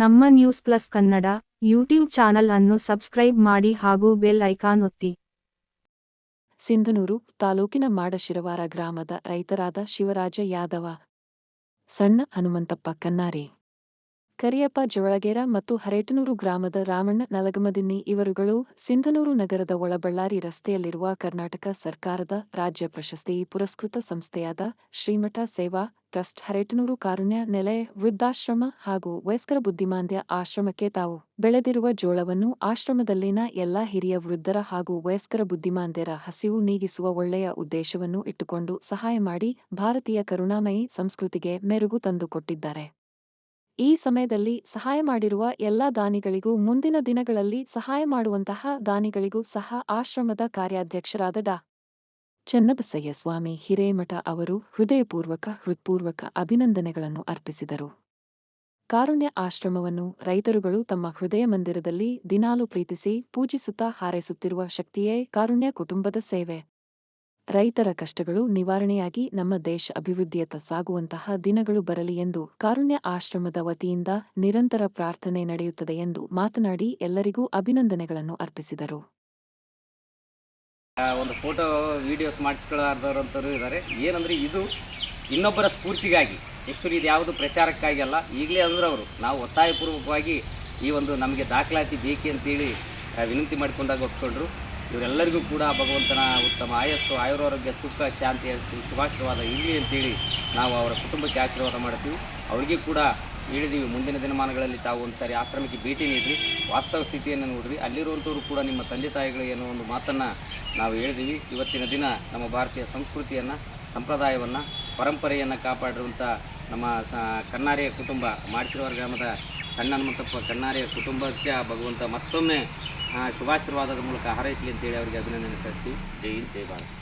ನಮ್ಮ News Plus Kannada YouTube channel ಅನ್ನು subscribe ಮಾಡಿ ಹಾಗೂ ಬೆಲ್ ಐಕಾನ್ ಒತ್ತಿ. ಸಿಂಧನೂರು ತಾಲೂಕಿನ ಮಾಡಶಿರವಾರ ಗ್ರಾಮದ ರೈತರಾದ ಶಿವರಾಜ ಯಾದವ, ಸಣ್ಣ ಹನುಮಂತಪ್ಪ ಕನ್ನಾರಿ. ಕರಿಯಪ್ಪ ಜೋಳಗೇರ ಮತ್ತು ಹರೇಟನೂರು ಗ್ರಾಮದ ರಾಮಣ್ಣ ನಲಗಮದಿನ್ನಿ ಇವರುಗಳು ಸಿಂಧನೂರು ನಗರದ ಒಳಬಳ್ಳಾರಿ ರಸ್ತೆಯಲ್ಲಿರುವ ಕರ್ನಾಟಕ ಸರ್ಕಾರದ ರಾಜ್ಯ ಪ್ರಶಸ್ತಿ ಪುರಸ್ಕೃತ ಸಂಸ್ಥೆಯಾದ ಶ್ರೀಮಠ ಸೇವಾ ಟ್ರಸ್ಟ್ ಹರೇಟನೂರು ಕಾರುಣ್ಯ ನೆಲೆ ವೃದ್ಧಾಶ್ರಮ ಹಾಗೂ ವಯಸ್ಕರ ಬುದ್ಧಿಮಾಂದ್ಯ ಆಶ್ರಮಕ್ಕೆ ತಾವು ಬೆಳೆದಿರುವ ಜೋಳವನ್ನು ಆಶ್ರಮದಲ್ಲಿನ ಎಲ್ಲಾ ಹಿರಿಯ ವೃದ್ಧರ ಹಾಗೂ ವಯಸ್ಕರ ಬುದ್ಧಿಮಾಂದ್ಯರ ಹಸಿವು ನೀಗಿಸುವ ಒಳ್ಳೆಯ ಉದ್ದೇಶವನ್ನು ಇಟ್ಟುಕೊಂಡು ಸಹಾಯ ಮಾಡಿ ಭಾರತೀಯ ಕರುಣಾಮಯಿ ಸಂಸ್ಕೃತಿಗೆ ಮೆರುಗು ತಂದುಕೊಟ್ಟಿದ್ದಾರೆ. ಈ ಸಮಯದಲ್ಲಿ ಸಹಾಯ ಮಾಡಿರುವ ಎಲ್ಲ ದಾನಿಗಳಿಗೂ ಮುಂದಿನ ದಿನಗಳಲ್ಲಿ ಸಹಾಯ ಮಾಡುವಂತಹ ದಾನಿಗಳಿಗೂ ಸಹ ಆಶ್ರಮದ ಕಾರ್ಯಾಧ್ಯಕ್ಷರಾದ ಡಾ. ಚನ್ನಬಸಯ್ಯ ಸ್ವಾಮಿ ಹಿರೇಮಠ ಅವರು ಹೃದಯಪೂರ್ವಕ, ಹೃತ್ಪೂರ್ವಕ ಅಭಿನಂದನೆಗಳನ್ನು ಅರ್ಪಿಸಿದರು. ಕಾರುಣ್ಯ ಆಶ್ರಮವನ್ನು ರೈತರುಗಳು ತಮ್ಮ ಹೃದಯ ಮಂದಿರದಲ್ಲಿ ದಿನಾಲು ಪ್ರೀತಿಸಿ ಪೂಜಿಸುತ್ತಾ ಹಾರೈಸುತ್ತಿರುವ ಶಕ್ತಿಯೇ ಕಾರುಣ್ಯ ಕುಟುಂಬದ ಸೇವೆ. ರೈತರ ಕಷ್ಟಗಳು ನಿವಾರಣೆಯಾಗಿ ನಮ್ಮ ದೇಶ ಅಭಿವೃದ್ಧಿಯತ್ತ ಸಾಗುವಂತಹ ದಿನಗಳು ಬರಲಿ ಎಂದು ಕಾರುಣ್ಯ ಆಶ್ರಮದ ವತಿಯಿಂದ ನಿರಂತರ ಪ್ರಾರ್ಥನೆ ನಡೆಯುತ್ತದೆ ಎಂದು ಮಾತನಾಡಿ ಎಲ್ಲರಿಗೂ ಅಭಿನಂದನೆಗಳನ್ನು ಅರ್ಪಿಸಿದರು. ಒಂದು ಫೋಟೋ, ವಿಡಿಯೋಸ್ ಮಾಡಿಸ್ಕೊಳ್ಳಾರ್ದವ್ರಂಥವ್ರು ಇದ್ದಾರೆ ಏನಂದರೆ ಇದು ಇನ್ನೊಬ್ಬರ ಸ್ಫೂರ್ತಿಗಾಗಿ ಆ್ಯಕ್ಚುಲಿ ಇದು ಯಾವುದು ಪ್ರಚಾರಕ್ಕಾಗಿ ಅಲ್ಲ, ಈಗಲೇ ಅಂದ್ರೆ ಅವರು. ನಾವು ಒತ್ತಾಯಪೂರ್ವಕವಾಗಿ ಈ ಒಂದು ನಮಗೆ ದಾಖಲಾತಿ ಬೇಕಿ ಅಂತೇಳಿ ವಿನಂತಿ ಮಾಡಿಕೊಂಡಾಗ ಒಪ್ಕೊಂಡ್ರು. ಇವರೆಲ್ಲರಿಗೂ ಕೂಡ ಭಗವಂತನ ಉತ್ತಮ ಆಯಸ್ಸು, ಆಯುರಾರೋಗ್ಯ, ಸುಖ, ಶಾಂತಿ ಶುಭಾಶೀರ್ವಾದ ಇರಲಿ ಅಂತೇಳಿ ನಾವು ಅವರ ಕುಟುಂಬಕ್ಕೆ ಆಶೀರ್ವಾದ ಮಾಡ್ತೀವಿ. ಅವರಿಗೆ ಕೂಡ ಹೇಳಿದೀವಿ, ಮುಂದಿನ ದಿನಮಾನಗಳಲ್ಲಿ ತಾವು ಒಂದು ಸಾರಿ ಆಶ್ರಮಕ್ಕೆ ಭೇಟಿ ನೀಡಿರಿ. ವಾಸ್ತವ ಸ್ಥಿತಿಯನ್ನು ನೋಡ್ರಿ. ಅಲ್ಲಿರುವಂಥವ್ರು ಕೂಡ ನಿಮ್ಮ ತಂದೆ ತಾಯಿಗಳು ಏನೋ ಒಂದು ಮಾತನ್ನು ನಾವು ಹೇಳಿದೀವಿ. ಇವತ್ತಿನ ದಿನ ನಮ್ಮ ಭಾರತೀಯ ಸಂಸ್ಕೃತಿಯನ್ನು, ಸಂಪ್ರದಾಯವನ್ನು, ಪರಂಪರೆಯನ್ನು ಕಾಪಾಡಿರುವಂಥ ನಮ್ಮ ಸ ಕುಟುಂಬ ಮಾಡಿಸಿರುವ ಗ್ರಾಮದ ಸಣ್ಣ ಹನುಮಂತಪ್ಪ ಕಣ್ಣಾರಿಯ ಕುಟುಂಬಕ್ಕೆ ಭಗವಂತ ಮತ್ತೊಮ್ಮೆ ಶುಭಾಶೀರ್ವಾದದ ಮೂಲಕ ಹಾರೈಸಲಿ ಅಂತೇಳಿ ಅವರಿಗೆ ಅಭಿನಂದನೆ ಸಲ್ಲಿಸಿ ಜೈ ಹಿಂದ್ ಜೈ ಭಾರತ್.